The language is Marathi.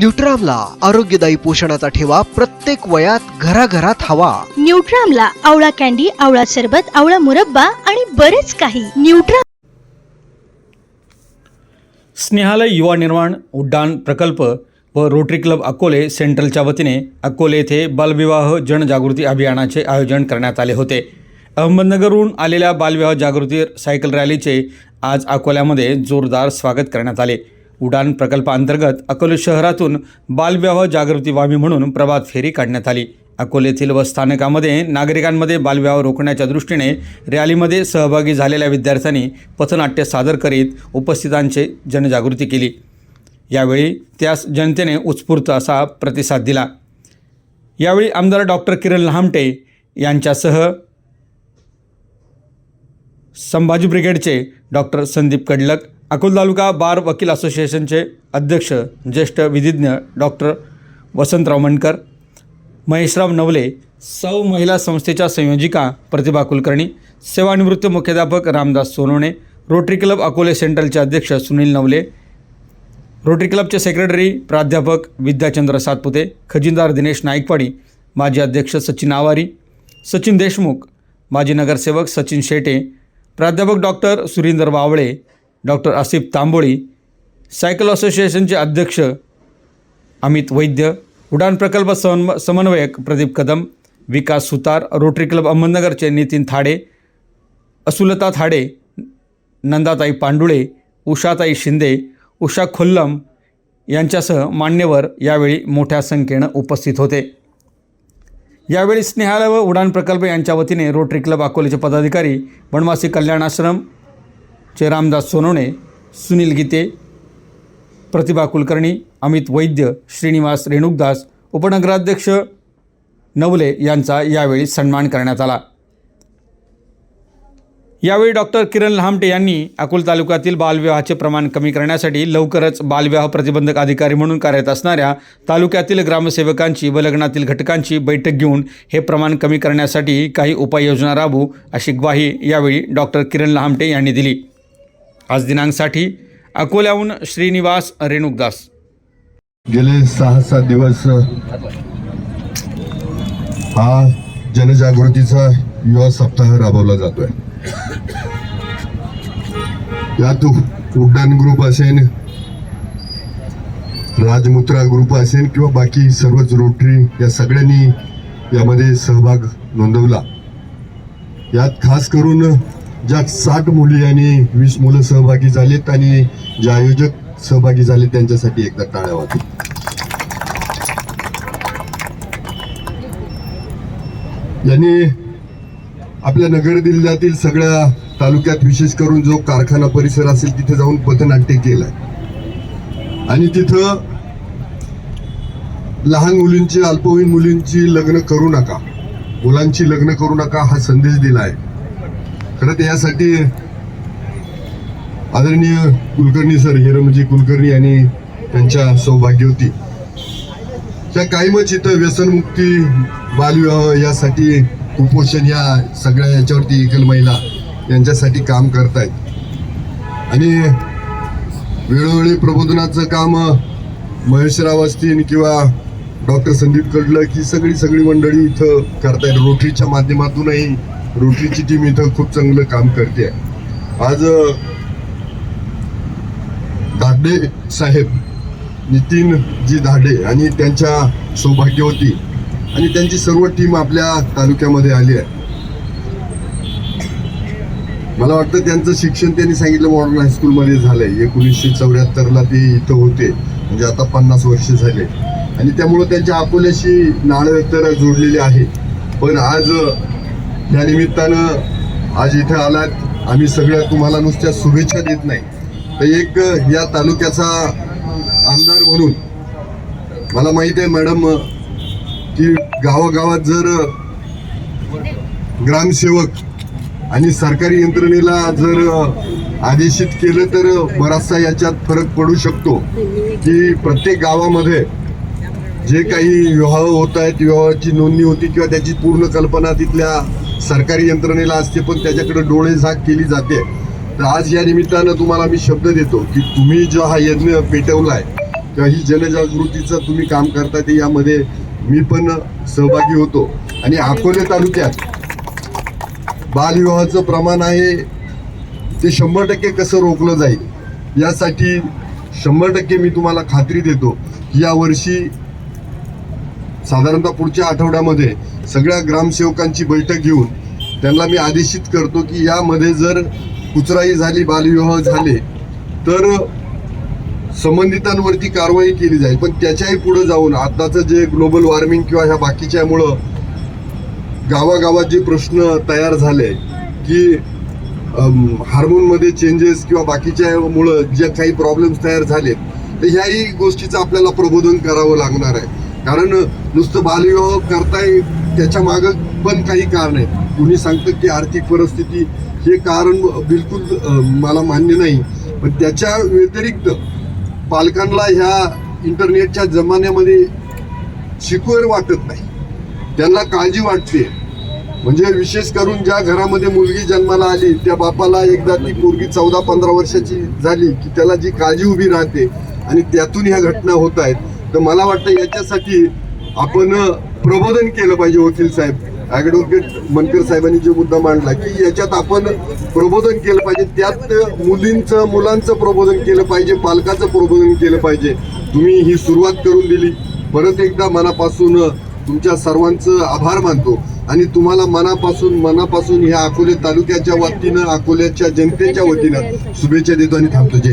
न्यूट्रामला आरोग्यदायी पोषणाचा ठेवा प्रत्येक वयात घराघरात हवा. न्यूट्रामला आवळा कॅन्डी आवळा सरबत आवळा मुरब्बा आणि बरेच काही. न्यूट्रा स्नेहालय युवा निर्माण उड्डाण प्रकल्प व रोटरी क्लब अकोले सेंट्रलच्या वतीने अकोले येथे बालविवाह जनजागृती अभियानाचे आयोजन करण्यात आले होते. अहमदनगरहून आलेल्या बालविवाह जागृती सायकल रॅलीचे आज अकोल्यामध्ये जोरदार स्वागत करण्यात आले. उडान प्रकल्पाअंतर्गत अकोले शहरातून बालविवाह जागृती व्हावी म्हणून प्रभात फेरी काढण्यात आली. अकोलेतील व स्थानकामध्ये नागरिकांमध्ये बालविवाह रोखण्याच्या दृष्टीने रॅलीमध्ये सहभागी झालेल्या विद्यार्थ्यांनी पथनाट्य सादर करीत उपस्थितांचे जनजागृती केली. यावेळी त्यास जनतेने उत्स्फूर्त असा प्रतिसाद दिला. यावेळी आमदार डॉक्टर किरण लहामटे यांच्यासह संभाजी ब्रिगेडचे डॉक्टर संदीप कडलक अकोल तालुका बार वकील असोसिएशनचे अध्यक्ष ज्येष्ठ विधिज्ञ डॉक्टर वसंतराव मणकर महेशराव नवले सौ महिला संस्थेच्या संयोजिका प्रतिभा कुलकर्णी सेवानिवृत्त मुख्याध्यापक रामदास सोनवणे रोटरी क्लब अकोले सेंट्रलचे अध्यक्ष सुनील नवले रोटरी क्लबचे सेक्रेटरी प्राध्यापक विद्याचंद्र सातपुते खजिनदार दिनेश नाईकवाडी माजी अध्यक्ष सचिन आवारी सचिन देशमुख माजी नगरसेवक सचिन शेटे प्राध्यापक doctor Surinder Wavale doctor Asif Tamboli cycle असोसिएशनचे अध्यक्ष अमित वैद्य उडान प्रकल्प समन्व समन्वयक प्रदीप कदम विकास सुतार रोटरी क्लब अहमदनगरचे नितीन थाडे असुलता थाडे नंदाताई पांडुळे उषाताई शिंदे उषा खुल्लम यांच्यासह मान्यवर यावेळी मोठ्या संख्येनं उपस्थित होते. यावेळी स्नेहालय व उडान प्रकल्प यांच्या वतीने रोटरी क्लब अकोलेचे पदाधिकारी वनवासी कल्याण चे रामदास सोनवणे सुनील गीते प्रतिभा कुलकर्णी अमित वैद्य श्रीनिवास रेणुकदास उपनगराध्यक्ष नवले यांचा यावेळी सन्मान करण्यात आला. यावेळी डॉक्टर किरण लहामटे यांनी अकोल तालुक्यातील बालविवाहाचे प्रमाण कमी करण्यासाठी लवकरच बालविवाह प्रतिबंधक अधिकारी म्हणून कार्यरत असणाऱ्या तालुक्यातील ग्रामसेवकांची व लग्नातील घटकांची बैठक घेऊन हे प्रमाण कमी करण्यासाठी काही उपाययोजना राबवू अशी ग्वाही यावेळी डॉक्टर किरण लहामटे यांनी दिली. आज दिनांकसाठी अकोल्याहून श्रीनिवास रेणुकदास. गेले सहा सात दिवस हा जनजागृतीचा युवा सप्ताह राबवला जातोय. यात उड्डाण ग्रुप असेल राजमुद्रा ग्रुप असेल किंवा बाकी सर्वच रोटरी या सगळ्यांनी यामध्ये सहभाग नोंदवला. यात खास करून ज्या साठ मुली आणि वीस मुलं सहभागी झालेत आणि जे आयोजक सहभागी झाले त्यांच्यासाठी एकदा टाळ्या वाजवा. यांनी आपल्या नगर जिल्ह्यातील सगळ्या तालुक्यात विशेष करून जो कारखाना परिसर असेल तिथे जाऊन पथनाट्य केलं आणि तिथं लहान मुलींची अल्पवयीन मुलींची लग्न करू नका. मुलांची लग्न करू नका हा संदेश दिलाय. खरं तर यासाठी आदरणीय कुलकर्णी सर हिरमजी कुलकर्णी आणि त्यांच्या सौभाग्यवती त्या कायमच इथं व्यसनमुक्ती बालविवाह यासाठी कुपोषण या सगळ्या याच्यावरती एकल महिला यांच्यासाठी काम करतायत. आणि वेळोवेळी प्रबोधनाचं काम महेशराव असतील किंवा डॉक्टर संदीप कडलं की सगळी सगळी मंडळी इथं करतायत. रोटरीच्या माध्यमातूनही रोटरीची टीम इथं खूप चांगलं काम करते. आज दाडे साहेब. नितीन जी धाडे आणि त्यांच्या सौभाग्यवती आणि त्यांची सर्व टीम आपल्या तालुक्यामध्ये आली आहे. मला वाटतं त्यांचं शिक्षण त्यांनी सांगितलं मॉडर्न हायस्कूलमध्ये झालंय. एकोणीसशे चौऱ्याहत्तरला ते इथं होते. म्हणजे आता पन्नास वर्ष झाले. आणि त्यामुळं त्यांच्या अकोल्याशी नाळं तर जोडलेली आहे. पण आज या निमित्तानं आज इथे आलात. आम्ही सगळ्या तुम्हाला नुसत्या शुभेच्छा देत नाही. तर एक या तालुक्याचा आमदार म्हणून मला माहीत आहे मॅडम की गावागावात जर ग्रामसेवक आणि सरकारी यंत्रणेला जर आदेशित केलं तर बराचसा याच्यात फरक पडू शकतो. की प्रत्येक गावामध्ये जे काही विवाह होत आहेत विवाहाची नोंदणी होती किंवा त्याची पूर्ण कल्पना तिथल्या सरकारी यंत्रणेला असते पण त्याच्याकडे डोळे झाक केली जाते. तर आज या निमित्तानं तुम्हाला मी शब्द देतो की तुम्ही जो हा यज्ञ पेटवलाय किंवा ही जनजागृतीचं तुम्ही काम करता ते यामध्ये मी पण सहभागी होतो. आणि अकोले तालुक्यात बालविवाहाचं प्रमाण आहे ते शंभर टक्के कसं रोखलं जाईल यासाठी शंभर टक्के मी तुम्हाला खात्री देतो की यावर्षी साधारणतः पुढच्या आठवड्यामध्ये सगळ्या ग्रामसेवकांची बैठक घेऊन त्यांना मी आदेशित करतो की यामध्ये जर कुचराई झाली बालविवाह झाले तर संबंधितांवरती कारवाई केली जाईल. पण त्याच्याही पुढे जाऊन आताचं जे ग्लोबल वॉर्मिंग किंवा ह्या बाकीच्यामुळं गावागावात जे प्रश्न तयार झाले की हार्मोनमध्ये चेंजेस किंवा बाकीच्यामुळं जे काही प्रॉब्लेम्स तयार झालेत तर ह्याही गोष्टीचं आपल्याला प्रबोधन करावं लागणार आहे. कारण नुसतं बालविवाह करताय त्याच्या मागं पण काही कारण आहे कुणी सांगतं की आर्थिक परिस्थिती हे कारण बिलकुल मला मान्य नाही. पण त्याच्या व्यतिरिक्त पालकांना ह्या इंटरनेटच्या जमान्यामध्ये शिकवेर वाटत नाही. त्यांना काळजी वाटते. म्हणजे विशेष करून ज्या घरामध्ये मुलगी जन्माला आली त्या बापाला एकदा ती मुलगी चौदा पंधरा वर्षाची झाली की त्याला जी काळजी उभी राहते आणि त्यातून ह्या घटना होत आहेत. तर मला वाटतं याच्यासाठी आपण प्रबोधन केलं पाहिजे वकील साहेब. ॲडव्होकेट मनकर साहेबांनी जो मुद्दा मांडला की याच्यात आपण प्रबोधन केलं पाहिजे. त्यात मुलींचं मुलांचं प्रबोधन केलं पाहिजे पालकाचं प्रबोधन केलं पाहिजे. तुम्ही ही सुरुवात करून दिली. परत एकदा मनापासून तुमच्या सर्वांचं आभार मानतो. आणि तुम्हाला मनापासून मनापासून ह्या अकोले तालुक्याच्या वतीनं अकोल्याच्या जनतेच्या वतीनं शुभेच्छा देतो आणि थांबतो. जय